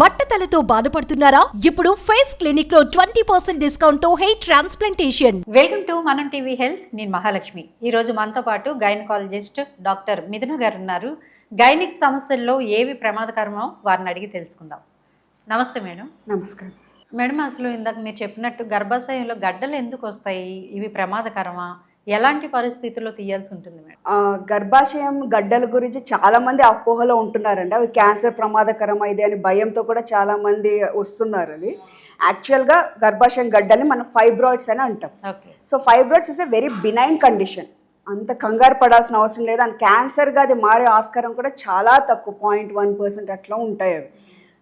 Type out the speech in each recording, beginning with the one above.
బట్టతలతో బాధపడుతున్నారా? ఇప్పుడు ఫేస్ క్లినిక్లో twenty percent డిస్కౌంట్తో hair transplantation. Welcome to Manam TV health. నేను మహాలక్ష్మి. ఈరోజు మనతో పాటు గైనకాలజిస్ట్ డాక్టర్ మిథున గారు ఉన్నారు. గైనిక్ సమస్యల్లో ఏవి ప్రమాదకరమో వారిని అడిగి తెలుసుకుందాం. నమస్తే మేడం. నమస్కారం. మేడం అసలు ఇందాక మీరు చెప్పినట్టు గర్భాశయంలో గడ్డలు ఎందుకు వస్తాయి? ఇవి ప్రమాదకరమా? ఎలాంటి పరిస్థితుల్లో తీయాల్సి ఉంటుంది మేడం? గర్భాశయం గడ్డల గురించి చాలా మంది అపోహలో ఉంటున్నారండి. అవి క్యాన్సర్ ప్రమాదకరం ఇది అని భయంతో కూడా చాలా మంది వస్తున్నారు అది. యాక్చువల్గా గర్భాశయం గడ్డల్ని మనం ఫైబ్రాయిడ్స్ అని అంటాం. Okay. So fibroids is a very benign condition అంత కంగారు పడాల్సిన అవసరం లేదు. అండ్ క్యాన్సర్గా అది మారే ఆస్కారం కూడా చాలా తక్కువ. పాయింట్ వన్ పర్సెంట్ అట్లా ఉంటాయి అవి.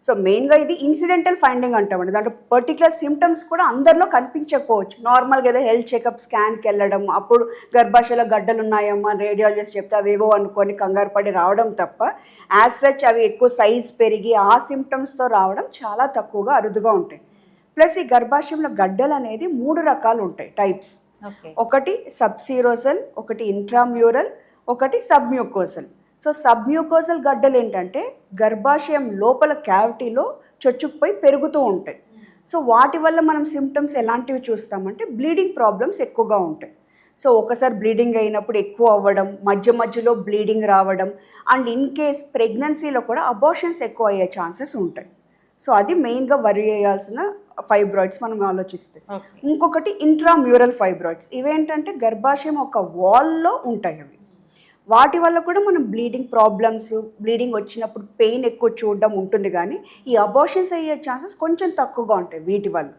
సో మెయిన్గా ఇది ఇన్సిడెంటల్ ఫైండింగ్ అంటామండి. దాంట్లో పర్టికులర్ సిమ్టమ్స్ కూడా అందరిలో కనిపించకపోవచ్చు. నార్మల్గా ఏదో హెల్త్ చెకప్ స్కాన్కి వెళ్ళడం అప్పుడు గర్భాశయంలో గడ్డలు ఉన్నాయమ్మా రేడియాలజిస్ట్ చెప్తే అవేవో అనుకొని కంగారు పడి రావడం తప్ప యాజ్ సచ్ అవి ఎక్కువ సైజ్ పెరిగి ఆ సిమ్టమ్స్తో రావడం చాలా తక్కువగా అరుదుగా ఉంటాయి. ప్లస్ ఈ గర్భాశయంలో గడ్డలు అనేది మూడు రకాలు ఉంటాయి టైప్స్ ఒకటి సబ్సీరోసల్ ఒకటి ఇంట్రామ్యూరల్ ఒకటి సబ్మ్యూకోసల్ సో సబ్మ్యూకోసల్ గడ్డలు ఏంటంటే గర్భాశయం లోపల క్యావిటీలో చొచ్చుకుపోయి పెరుగుతూ ఉంటాయి. సో వాటి వల్ల మనం సిమ్టమ్స్ ఎలాంటివి చూస్తామంటే బ్లీడింగ్ ప్రాబ్లమ్స్ ఎక్కువగా ఉంటాయి. సో ఒకసారి బ్లీడింగ్ అయినప్పుడు ఎక్కువ అవ్వడం మధ్య మధ్యలో బ్లీడింగ్ రావడం అండ్ ఇన్ కేస్ ప్రెగ్నెన్సీలో కూడా అబార్షన్స్ ఎక్కువ అయ్యే ఛాన్సెస్ ఉంటాయి. సో అది మెయిన్గా వరి చేయాల్సిన ఫైబ్రాయిడ్స్ మనం ఆలోచిస్తే. ఇంకొకటి ఇంట్రామ్యూరల్ ఫైబ్రాయిడ్స్ ఇవేంటంటే గర్భాశయం ఒక వాల్లో ఉంటాయి అవి. వాటి వల్ల కూడా మనం బ్లీడింగ్ ప్రాబ్లమ్స్ బ్లీడింగ్ వచ్చినప్పుడు పెయిన్ ఎక్కువ చూడడం ఉంటుంది కానీ ఈ అబార్షన్స్ అయ్యే ఛాన్సెస్ కొంచెం తక్కువగా ఉంటాయి వీటి వల్ల.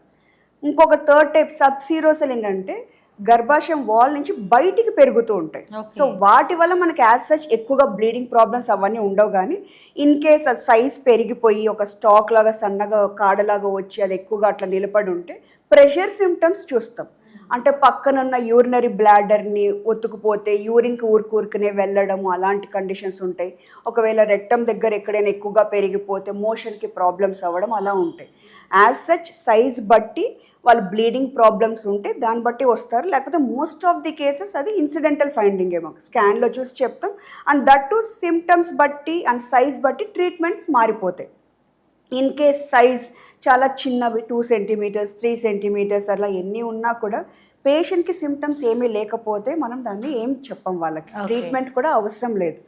ఇంకొక థర్డ్ టైప్ సబ్సీరోసల్ ఏంటంటే గర్భాశయం వాల్ నుంచి బయటికి పెరుగుతూ ఉంటాయి. సో వాటి వల్ల మనకి యాజ్ సచ్ ఎక్కువగా బ్లీడింగ్ ప్రాబ్లమ్స్ అవన్నీ ఉండవు కానీ ఇన్ కేస్ అది సైజ్ పెరిగిపోయి ఒక స్టాక్ లాగా సన్నగా కాడలాగా వచ్చి అది ఎక్కువగా అట్లా నిలబడి ఉంటే ప్రెషర్ సిమ్టమ్స్ చూస్తాం. అంటే పక్కనున్న యూరినరీ బ్లాడర్ని ఒత్తుకుపోతే యూరిన్కి ఊరుకూరుకునే వెళ్ళడం అలాంటి కండిషన్స్ ఉంటాయి. ఒకవేళ రెక్టం దగ్గర ఎక్కడైనా ఎక్కువగా పెరిగిపోతే మోషన్కి ప్రాబ్లమ్స్ అవ్వడం అలా ఉంటాయి. యాజ్ సచ్ సైజ్ బట్టి వాళ్ళు బ్లీడింగ్ ప్రాబ్లమ్స్ ఉంటే దాన్ని బట్టి వస్తారు. లేకపోతే మోస్ట్ ఆఫ్ ది కేసెస్ అది ఇన్సిడెంటల్ ఫైండింగ్ ఏమో. స్కాన్లో చూసి చెప్తాం. అండ్ దట్ టు సిమ్టమ్స్ బట్టి అండ్ సైజ్ బట్టి ట్రీట్మెంట్స్ మారిపోతాయి. ఇన్ కేస్ సైజ్ చాలా చిన్నవి టూ సెంటీమీటర్స్ త్రీ సెంటీమీటర్స్ అలా ఎన్ని ఉన్నా కూడా పేషెంట్కి సిమ్టమ్స్ ఏమీ లేకపోతే మనం దాన్ని ఏం చెప్పం వాళ్ళకి. ట్రీట్మెంట్ కూడా అవసరం లేదు.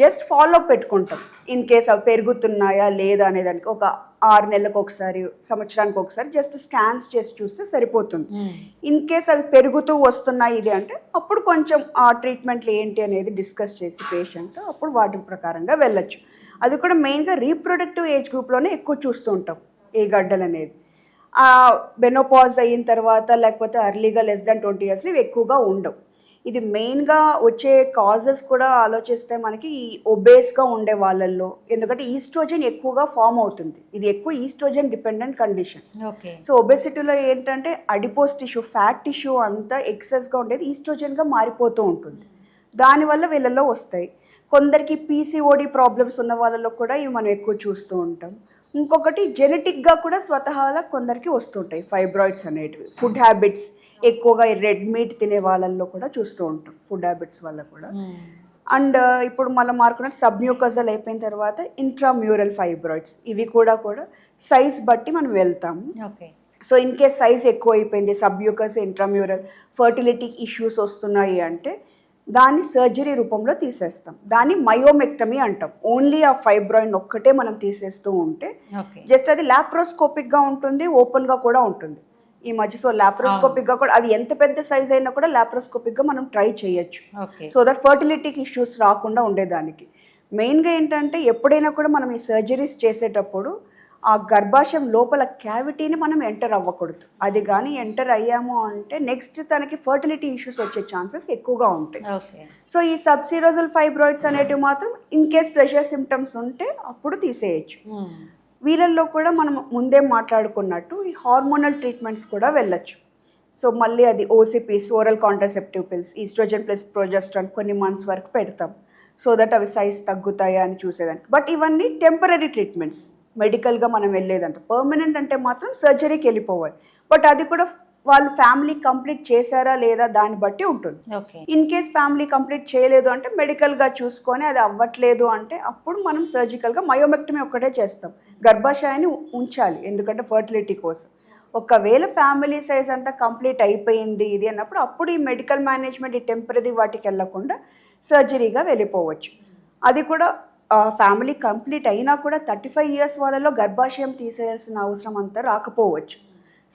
జస్ట్ ఫాలో పెట్టుకుంటాం. ఇన్ కేస్ అవి పెరుగుతున్నాయా లేదా అనే దానికి ఒక ఆరు నెలలకు ఒకసారి సంవత్సరానికి ఒకసారి జస్ట్ స్కాన్స్ చేసి చూస్తే సరిపోతుంది. ఇన్ కేస్ అవి పెరుగుతూ వస్తున్నాయి ఇది అంటే అప్పుడు కొంచెం ఆ ట్రీట్మెంట్లు ఏంటి అనేది డిస్కస్ చేసి పేషెంట్ అప్పుడు వాటి ప్రకారంగా వెళ్ళొచ్చు. అది కూడా మెయిన్గా రీప్రొడక్టివ్ ఏజ్ గ్రూప్లోనే ఎక్కువ చూస్తూ ఉంటాం. ఈ గడ్డలు అనేది. బెనోపాజ్ అయిన తర్వాత లేకపోతే అర్లీగా లెస్ దాన్ ట్వంటీ ఇయర్స్లో ఇవి ఎక్కువగా ఉండవు. ఇది మెయిన్గా వచ్చే కాజెస్ కూడా ఆలోచిస్తే మనకి ఈ ఒబేస్గా ఉండే వాళ్ళల్లో ఎందుకంటే ఈస్ట్రోజన్ ఎక్కువగా ఫామ్ అవుతుంది. ఇది ఎక్కువ estrogen dependent condition okay. So ఒబెసిటీలో ఏంటంటే అడిపోస్ టిష్యూ ఫ్యాట్ టిష్యూ అంతా ఎక్సెస్గా ఉండేది ఈస్ట్రోజన్గా మారిపోతూ ఉంటుంది. దానివల్ల వీళ్ళలో వస్తాయి. కొందరికి పీసీఓడి ప్రాబ్లమ్స్ ఉన్న వాళ్ళలో కూడా ఇవి మనం ఎక్కువ చూస్తూ ఉంటాం. ఇంకొకటి జెనెటిక్గా కూడా స్వతహాగా కొందరికి వస్తుంటాయి ఫైబ్రాయిడ్స్ అనేటివి. ఫుడ్ హ్యాబిట్స్ ఎక్కువగా రెడ్ మీట్ తినే వాళ్ళల్లో కూడా చూస్తూ ఉంటాం ఫుడ్ హ్యాబిట్స్ వల్ల కూడా. అండ్ ఇప్పుడు మనం మార్కున్నట్టు సబ్మ్యూకజల్ అయిపోయిన తర్వాత ఇంట్రామ్యూరల్ ఫైబ్రాయిడ్స్ ఇవి కూడా కూడా సైజ్ బట్టి మనం వెళ్తాము. Okay. So in case size ఎక్కువ అయిపోయింది సబ్యూకస్ ఇంట్రామ్యూరల్ ఫర్టిలిటీ ఇష్యూస్ వస్తున్నాయి అంటే దాన్ని సర్జరీ రూపంలో తీసేస్తాం. దాన్ని మయోమెక్టమీ అంటాం. ఓన్లీ ఆ ఫైబ్రాయిడ్ ఒక్కటే మనం తీసేస్తూ ఉంటే జస్ట్ అది లాప్రోస్కోపిక్గా ఉంటుంది ఓపెన్గా కూడా ఉంటుంది. ఈ మధ్య సో లాప్రోస్కోపిక్గా కూడా అది ఎంత పెద్ద సైజ్ అయినా కూడా లాప్రోస్కోపిక్గా మనం ట్రై చేయొచ్చు. సో దట్ ఫర్టిలిటీకి ఇష్యూస్ రాకుండా ఉండేదానికి. మెయిన్గా ఏంటంటే ఎప్పుడైనా కూడా మనం ఈ సర్జరీస్ చేసేటప్పుడు ఆ గర్భాశయం లోపల క్యావిటీని మనం ఎంటర్ అవ్వకూడదు. అది కానీ ఎంటర్ అయ్యాము అంటే నెక్స్ట్ తనకి ఫర్టిలిటీ ఇష్యూస్ వచ్చే ఛాన్సెస్ ఎక్కువగా ఉంటాయి. సో ఈ సబ్సిరోజల్ ఫైబ్రాయిడ్స్ అనేటివి మాత్రం ఇన్ కేస్ ప్రెషర్ సిమ్టమ్స్ ఉంటే అప్పుడు తీసేయచ్చు. వీళ్ళల్లో కూడా మనం ముందే మాట్లాడుకున్నట్టు ఈ హార్మోనల్ ట్రీట్మెంట్స్ కూడా వెళ్ళొచ్చు. సో మళ్ళీ అది OCPs oral contraceptive pills estrogen plus progesterone కొన్ని మంత్స్ వరకు పెడతాం. సో దట్ అవి సైజ్ తగ్గుతాయా అని చూసేదానికి. బట్ ఇవన్నీ టెంపరీ ట్రీట్మెంట్స్. మెడికల్గా మనం వెళ్ళేదంట. పర్మనెంట్ అంటే మాత్రం సర్జరీకి వెళ్ళిపోవాలి. బట్ అది కూడా వాళ్ళు ఫ్యామిలీ కంప్లీట్ చేశారా లేదా దాన్ని బట్టి ఉంటుంది. Okay in case family complete చేయలేదు అంటే మెడికల్గా చూసుకొని అది అవ్వట్లేదు అంటే అప్పుడు మనం సర్జికల్గా మయోమెక్టమీ ఒక్కటే చేస్తాం. గర్భాశయాన్ని ఉంచాలి. ఎందుకంటే ఫర్టిలిటీ కోసం. ఒకవేళ ఫ్యామిలీ సైజ్ అంతా కంప్లీట్ అయిపోయింది ఇది అన్నప్పుడు అప్పుడు ఈ మెడికల్ మేనేజ్మెంట్ ఈ టెంపరీ వాటికి వెళ్ళకుండా సర్జరీగా వెళ్ళిపోవచ్చు. అది కూడా ఫ్యామిలీ కంప్లీట్ అయినా కూడా థర్టీ ఫైవ్ ఇయర్స్ వాళ్ళలో గర్భాశయం తీసేయాల్సిన అవసరం అంతా రాకపోవచ్చు.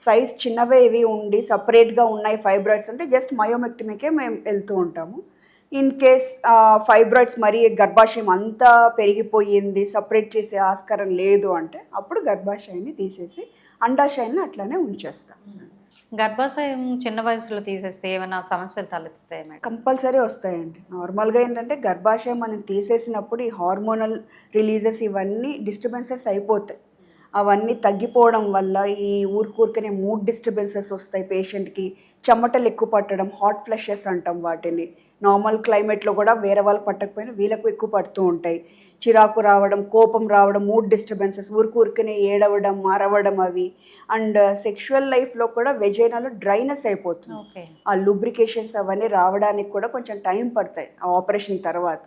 సైజ్ చిన్నవే ఇవి ఉండి సపరేట్గా ఉన్నాయి ఫైబ్రాయిడ్స్ అంటే జస్ట్ మయోమెక్టమీకే మేము వెళ్తూ ఉంటాము. ఇన్ కేస్ ఫైబ్రాయిడ్స్ మరీ గర్భాశయం అంతా పెరిగిపోయింది సపరేట్ చేసే ఆస్కారం లేదు అంటే అప్పుడు గర్భాశయాన్ని తీసేసి అండాశయాన్ని అట్లానే ఉంచేస్తాం. గర్భాశయం చిన్న వయసులో తీసేస్తే ఏమైనా సమస్యలు తలెత్తుతాయి మేడం? కంపల్సరీ వస్తాయండి. నార్మల్గా ఏంటంటే గర్భాశయం మనం తీసేసినప్పుడు ఈ హార్మోనల్ రిలీజెస్ ఇవన్నీ డిస్టర్బెన్సెస్ అయిపోతాయి. అవన్నీ తగ్గిపోవడం వల్ల ఈ ఊరికూరికనే మూడ్ డిస్టర్బెన్సెస్ వస్తాయి పేషెంట్కి. చెమటలు ఎక్కువ పట్టడం హాట్ ఫ్లషెస్ అంటాం వాటిని. నార్మల్ క్లైమేట్లో కూడా వేరే వాళ్ళు పట్టకపోయినా వీళ్ళకు ఎక్కువ పడుతూ ఉంటాయి. చిరాకు రావడం కోపం రావడం మూడ్ డిస్టర్బెన్సెస్ ఊరికూరికనే ఏడవడం అరవడం అవి. అండ్ సెక్షువల్ లైఫ్లో కూడా వెజైనాలో డ్రైనెస్ అయిపోతుంది. ఆ లూబ్రికేషన్స్ అవన్నీ రావడానికి కూడా కొంచెం టైం పడతాయి. ఆ ఆపరేషన్ తర్వాత.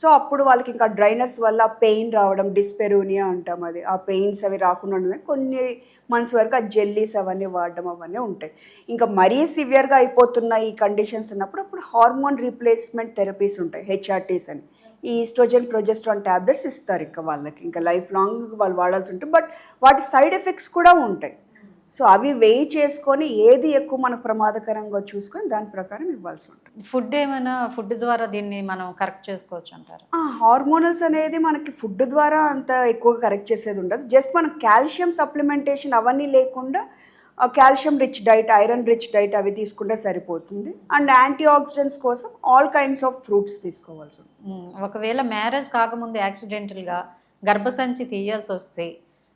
సో అప్పుడు వాళ్ళకి ఇంకా డ్రైనెస్ వల్ల పెయిన్ రావడం డిస్పెరూనియా అంటాం అది. ఆ పెయిన్స్ అవి రాకుండా ఉండడం కొన్ని మంత్స్ వరకు ఆ జెల్లీస్ అవన్నీ వాడడం అవన్నీ ఉంటాయి. ఇంకా మరీ సివియర్గా అయిపోతున్న ఈ కండిషన్స్ ఉన్నప్పుడు అప్పుడు హార్మోన్ రీప్లేస్మెంట్ థెరపీస్ ఉంటాయి హెచ్ఆర్టీస్ అని. ఈ ఈస్ట్రోజన్ ప్రొజెస్ట్రాన్ ట్యాబ్లెట్స్ ఇస్తారు ఇంకా వాళ్ళకి. ఇంకా లైఫ్ లాంగ్ వాళ్ళు వాడాల్సి ఉంటుంది. బట్ వాటి సైడ్ ఎఫెక్ట్స్ కూడా ఉంటాయి. సో అవి వెయి చేసుకొని ఏది ఎక్కువ మనకు ప్రమాదకరంగా చూసుకొని దాని ప్రకారం ఇవ్వాల్సి ఉంటుంది. ఫుడ్ ఏమైనా ఫుడ్ ద్వారా దీన్ని మనం కరెక్ట్ చేసుకోవచ్చు అంటారు? ఆ హార్మోనల్స్ అనేది మనకి ఫుడ్ ద్వారా అంత ఎక్కువగా కరెక్ట్ చేసేది ఉండదు. జస్ట్ మనం కాల్షియం సప్లిమెంటేషన్ అవన్నీ లేకుండా calcium rich diet iron rich diet అవి తీసుకుంటే సరిపోతుంది. అండ్ యాంటీ ఆక్సిడెంట్స్ కోసం ఆల్ కైండ్స్ ఆఫ్ ఫ్రూట్స్ తీసుకోవాల్సి ఉంటుంది. ఒకవేళ మ్యారేజ్ కాకముందు యాక్సిడెంటల్గా గర్భసంచి తీయాల్సి వస్తే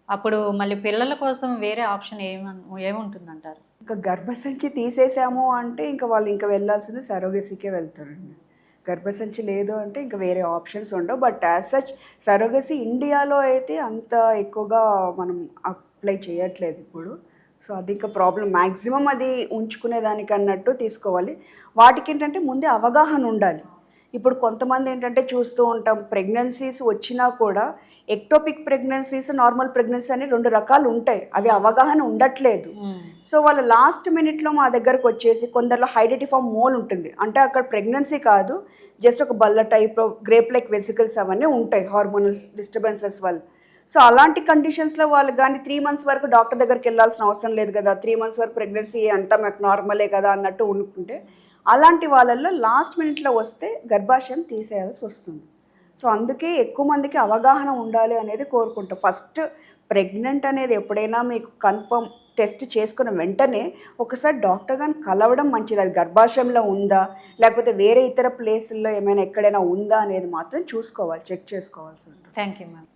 అప్పుడు మళ్ళీ పిల్లల కోసం వేరే ఆప్షన్ ఏమన్ ఏముంటుందంటారు? ఇంకా గర్భసంచి తీసేసాము అంటే ఇంకా వాళ్ళు ఇంకా వెళ్ళాల్సింది సరోగసీకే వెళ్తారండి. గర్భసంచి లేదు అంటే ఇంకా వేరే ఆప్షన్స్ ఉండవు. బట్ యాజ్ సచ్ సరోగసీ ఇండియాలో అయితే అంత ఎక్కువగా మనం అప్లై చేయట్లేదు ఇప్పుడు. సో అది ఇంకా ప్రాబ్లం. మ్యాక్సిమం అది ఉంచుకునే దానికి అన్నట్టు తీసుకోవాలి. వాటికి ఏంటంటే ముందే అవగాహన ఉండాలి. ఇప్పుడు కొంతమంది ఏంటంటే చూస్తూ ఉంటాం ప్రెగ్నెన్సీస్ వచ్చినా కూడా ఎక్టోపిక్ ప్రెగ్నెన్సీస్ నార్మల్ ప్రెగ్నెన్సీ అని రెండు రకాలు ఉంటాయి. అవి అవగాహన ఉండట్లేదు. ఉమ్, సో వాళ్ళ లాస్ట్ మినిట్లో మా దగ్గరకు వచ్చేసి కొందరిలో హైడెటిఫామ్ మోల్ ఉంటుంది. అంటే అక్కడ ప్రెగ్నెన్సీ కాదు జస్ట్ ఒక బల్ల టైప్ గ్రేప్ లైక్ వెసికల్స్ అవన్నీ ఉంటాయి హార్మోనల్స్ డిస్టర్బెన్సెస్ వల్ల. సో అలాంటి కండిషన్స్లో వాళ్ళు కానీ త్రీ మంత్స్ వరకు డాక్టర్ దగ్గరికి వెళ్ళాల్సిన అవసరం లేదు కదా. త్రీ మంత్స్ వరకు ప్రెగ్నెన్సీ అంతా మాకు నార్మలే కదా అన్నట్టు ఉంటుంటే అలాంటి వాళ్ళల్లో లాస్ట్ మినిట్లో వస్తే గర్భాశయం తీసేయాల్సి వస్తుంది. సో అందుకే ఎక్కువ మందికి అవగాహన ఉండాలి అనేది కోరుకుంటాం. ఫస్ట్ ప్రెగ్నెంట్ అనేది ఎప్పుడైనా మీకు కన్ఫర్మ్ టెస్ట్ చేసుకున్న వెంటనే ఒకసారి డాక్టర్ గారిని కలవడం మంచిది. అది గర్భాశయంలో ఉందా? లేకపోతే వేరే ఇతర ప్లేసుల్లో ఏమైనా ఎక్కడైనా ఉందా అనేది మాత్రం చూసుకోవాలి చెక్ చేసుకోవాల్సి ఉంటుంది. Thank you ma'am